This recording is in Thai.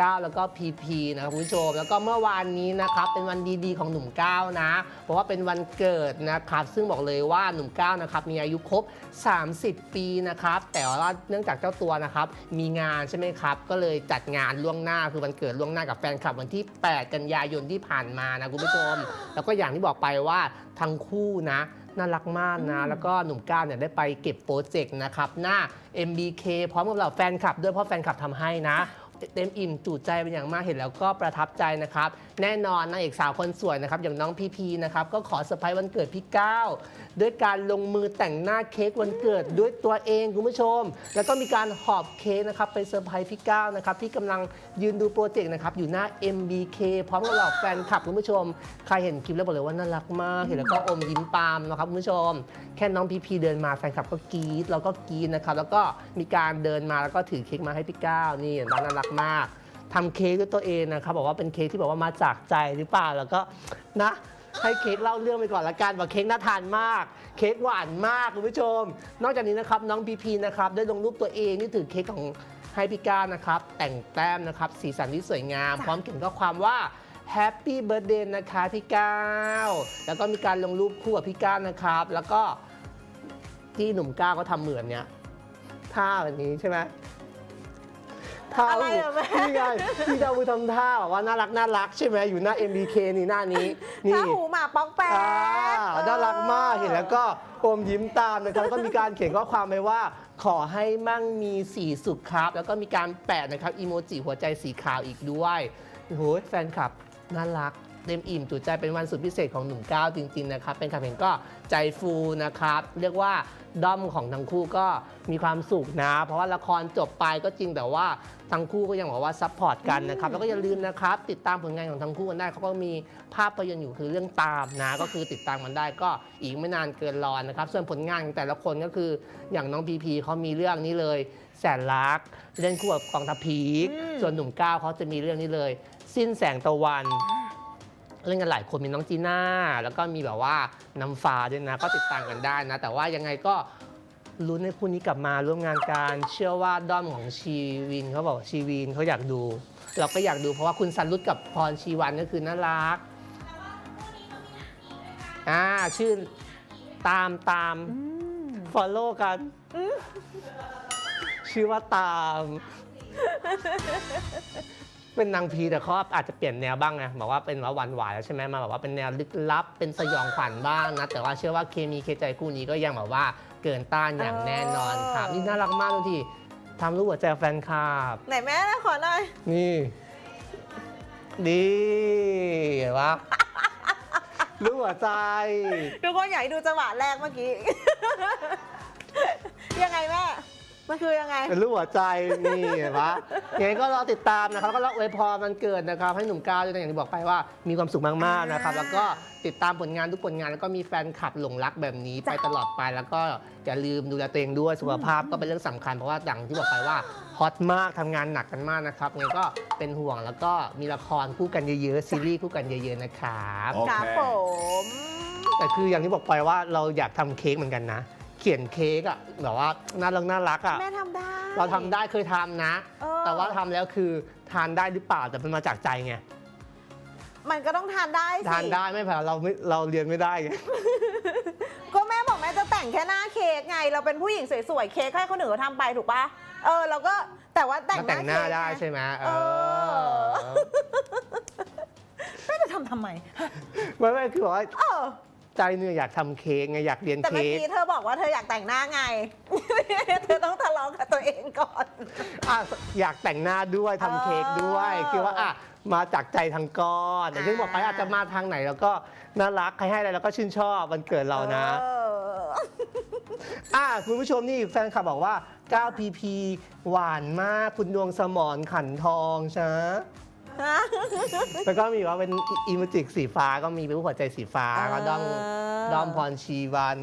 ก้าวแล้วก็พีพีนะครับคุณผู้ชม แล้วก็เมื่อวานนี้นะครับเป็นวันดีๆของหนุ่มก้าวนะ เพราะว่าเป็นวันเกิดนะครับซึ่งบอกเลยว่าหนุ่มก้าวนะครับมีอายุครบ 30 ปีนะครับแต่ว่าเนื่องจากเจ้าตัวนะครับมีงานใช่ไหมครับก็เลยจัดงานล่วงหน้าคือวันเกิดล่วงหน้ากับแฟนคลับวันที่ 8 กันยายนที่ผ่านมานะคุณผู้ชม แล้วก็อย่างที่บอกไปว่าทั้งคู่นะน่ารักมากนะ แล้วก็หนุ่มก้าวเนี่ยได้ไปเก็บโปรเจกต์นะครับ หน้า MBK พร้อมกับเหล่าแฟนคลับด้วยเพราะแฟนคลับทำให้นะ เต็มอิ่มจุใจเป็นอย่างมากเห็นแล้วก็ประทับใจนะครับ แน่นอนนางเอกสาวคนสวยนะครับ อย่างน้องพีพีนะครับก็ขอเซอร์ไพรส์วันเกิดพี่ก้าวด้วยการลงมือแต่งหน้าเค้กวันเกิดด้วยตัวเองคุณผู้ชม แล้วก็มีการหอบเค้กนะครับไปเซอร์ไพรส์พี่ก้าวนะครับที่กำลังยืนดูโปรเจกต์นะครับอยู่หน้า MBK พร้อมกับเหล่าแฟนคลับคุณผู้ชม ใครเห็นคลิปแล้วบอกเลยว่าน่ารักมาก เห็นแล้วก็อมยิ้มตามนะครับคุณผู้ชม แค่น้องพีพีเดินมาแฟนคลับก็กรี๊ดเราก็กรี๊ดนะครับแล้วก็มีการเดินมาแล้วก็ถือเค้กมาให้พี่ก้าวนี่น้องน่ารักมากทำเค้กด้วยตัวเองนะครับบอกว่าเป็นเค้กที่บอกว่ามาจากใจหรือเปล่าแล้วก็นะ ให้เค้กเล่าเรื่องไปก่อนละกันว่าเค้กน่าทานมาก เค้กหวานมากคุณผู้ชม นอกจากนี้นะครับน้องพีพีนะครับได้ลงรูปตัวเองที่ถือเค้กของให้พี่ก้าวนะครับ แต่งแต้มนะครับ สีสันที่สวยงาม พร้อมเขียนข้อความว่า Happy Birthday นะคะพี่ก้าวแล้วก็มีการลงรูปคู่กับพี่ก้าวนะครับ แล้วก็ที่หนุ่มก้าวก็ทำเหมือนเนี้ยท่าแบบนี้ใช่ไหม ท่าอะไรอะแม่ นี่ไงพี่ดาวมือทำท่าแบบว่าน่ารักน่ารักใช่ไหมอยู่หน้า MBK นี่หน้านี้นี่ถ้าหูหมาป้องแป๊อ่าเออ น่ารักมาก เห็นแล้วก็อมยิ้มตามนะครับก็มีการเขียนข้อความไปว่า ขอให้มั่งมีสีสุขครับ แล้วก็มีการแปะนะครับ อีโมจิหัวใจสีขาวอีกด้วยโอ้โหแฟนคลับ น่ารัก เต็มอิ่มจุใจเป็นวันสุดพิเศษของหนุ่มก้าวจริง ๆ นะครับ เป็นคำเห็นก็ใจฟูนะครับ เรียกว่าด้อมของทั้งคู่ก็มีความสุขนะ เพราะว่าละครจบไปก็จริงแต่ว่าทั้งคู่ก็ยังบอกว่าซัพพอร์ตกันนะครับ แล้วก็อย่าลืมนะครับ ติดตามผลงานของทั้งคู่กันได้เขาก็มีภาพยนตร์อยู่คือเรื่องตามนะ ก็คือติดตามกันได้ก็อีกไม่นานเกินรอนะครับ ส่วนผลงานของแต่ละคนก็คืออย่างน้องพีพีเขามีเรื่องนี้เลย แสนรัก เล่นคู่กับกองทัพพีคส่วนหนุ่มก้าวเขาจะมีเรื่องนี้เลย สิ้นแสงตะวัน เล่นกันหลายคนมีน้องจีน่า แล้วก็มีแบบว่าน้ำฟ้าด้วยนะ ก็ติดตามกันได้นะ แต่ว่ายังไงก็ลุ้นให้คู่นี้กลับมาร่วมงานกันเชื่อว่าด้อมของชีวินเขาบอกชีวินเขาอยากดู เราก็อยากดูเพราะว่าคุณซันรุตกับพรชีวันก็คือน่ารักอ่าชื่อตามตาม follow กัน ชื่อว่าตาม เป็นนางพีแต่เขาอาจจะเปลี่ยนแนวบ้างไงบอกว่าเป็นว่าหวานหวานแล้วใช่ไหมมาแบบว่าเป็นแนวลึกลับ เป็นสยองขวัญบ้างนะแต่ว่าเชื่อว่าเคมีเคใจคู่นี้ก็ยังแบบว่าเกินต้านอย่างแน่นอนครับนี่น่ารักมากทุกทีทำรูปหัวใจแฟนคลับไหนแม่นะขอหน่อย นี่ ดีเห็นปะรูปหัวใจ ทุกคนอยากให้ดูจังหวะแรกเมื่อกี้ ยังไงแม่ มันคือยังไง เป็นรูปหัวใจนี่เห็นปะยังไงก็รอติดตามนะครับแล้วก็รออวยพรมันเกิดนะครับ ให้หนุ่มก้าวด้วยนะอย่างที่บอกไปว่ามีความสุขมากๆนะครับ แล้วก็ติดตามผลงานทุกผลงานแล้วก็มีแฟนคลับหลงรักแบบนี้ไปจ้ะตลอดไป แล้วก็อย่าลืมดูแลตัวเองด้วยสุขภาพก็เป็นเรื่องสำคัญเพราะว่าอย่างที่บอกไปว่าฮอตมากทำงานหนักกันมากนะครับยังไงก็เป็นห่วงแล้วก็มีละครคู่กันเยอะๆซีรีส์คู่กันเยอะๆนะครับ โอเค ครับผม แต่คืออย่างที่บอกไปว่าเราอยากทำเค้กเหมือนกันนะเขียนเค้กอะแบบว่าน่ารักน่ารักอะแม่ทำได้ เราทำได้เคยทำนะ เออ แต่ว่าทำแล้วคือทานได้หรือเปล่าแต่มันมาจากใจไงมันก็ต้องทานได้สิ ทานได้ไม่แพ้เราไม่เราเรียนไม่ได้ไง ก็แม่บอกแม่จะแต่งแค่หน้าเค้กไง เราเป็นผู้หญิงสวยๆ เค้กให้คนอื่นเขาทำไปถูกปะเออเราก็แต่ว่าแต่งมาแต่งหน้าเค้กได้งใช่ไหมเอเออ แม่จะทำทำไม ไม่ไม่คือบอกว่าเออ ใจเนี่ยอยากทำเค้กไงอยากเรียนแต่เมื่อเค้กกี้เธอบอกว่าเธออยากแต่งหน้าไง เธอต้องทะเลาะกับตัวเองก่อน อะอยากแต่งหน้าด้วยทำเค้กด้วยเออคือว่าอะมาจากใจทางก้อนแต่ที่บอกไปอ่า อาจจะมาทางไหน แล้วก็น่ารักใครให้อะไรแล้วก็ชื่นชอบวันเกิดเรานะ เออ อะคุณผู้ชมนี่แฟนคลับบอกว่า 9 PP หวานมากคุณดวงสมรขันทองใช่ แล้วก็มีว่าเป็นอีโมจิกสีฟ้าก็มีเป็นรูปหัวใจสีฟ้าก็ด้อมเออด้อมพรชีวัน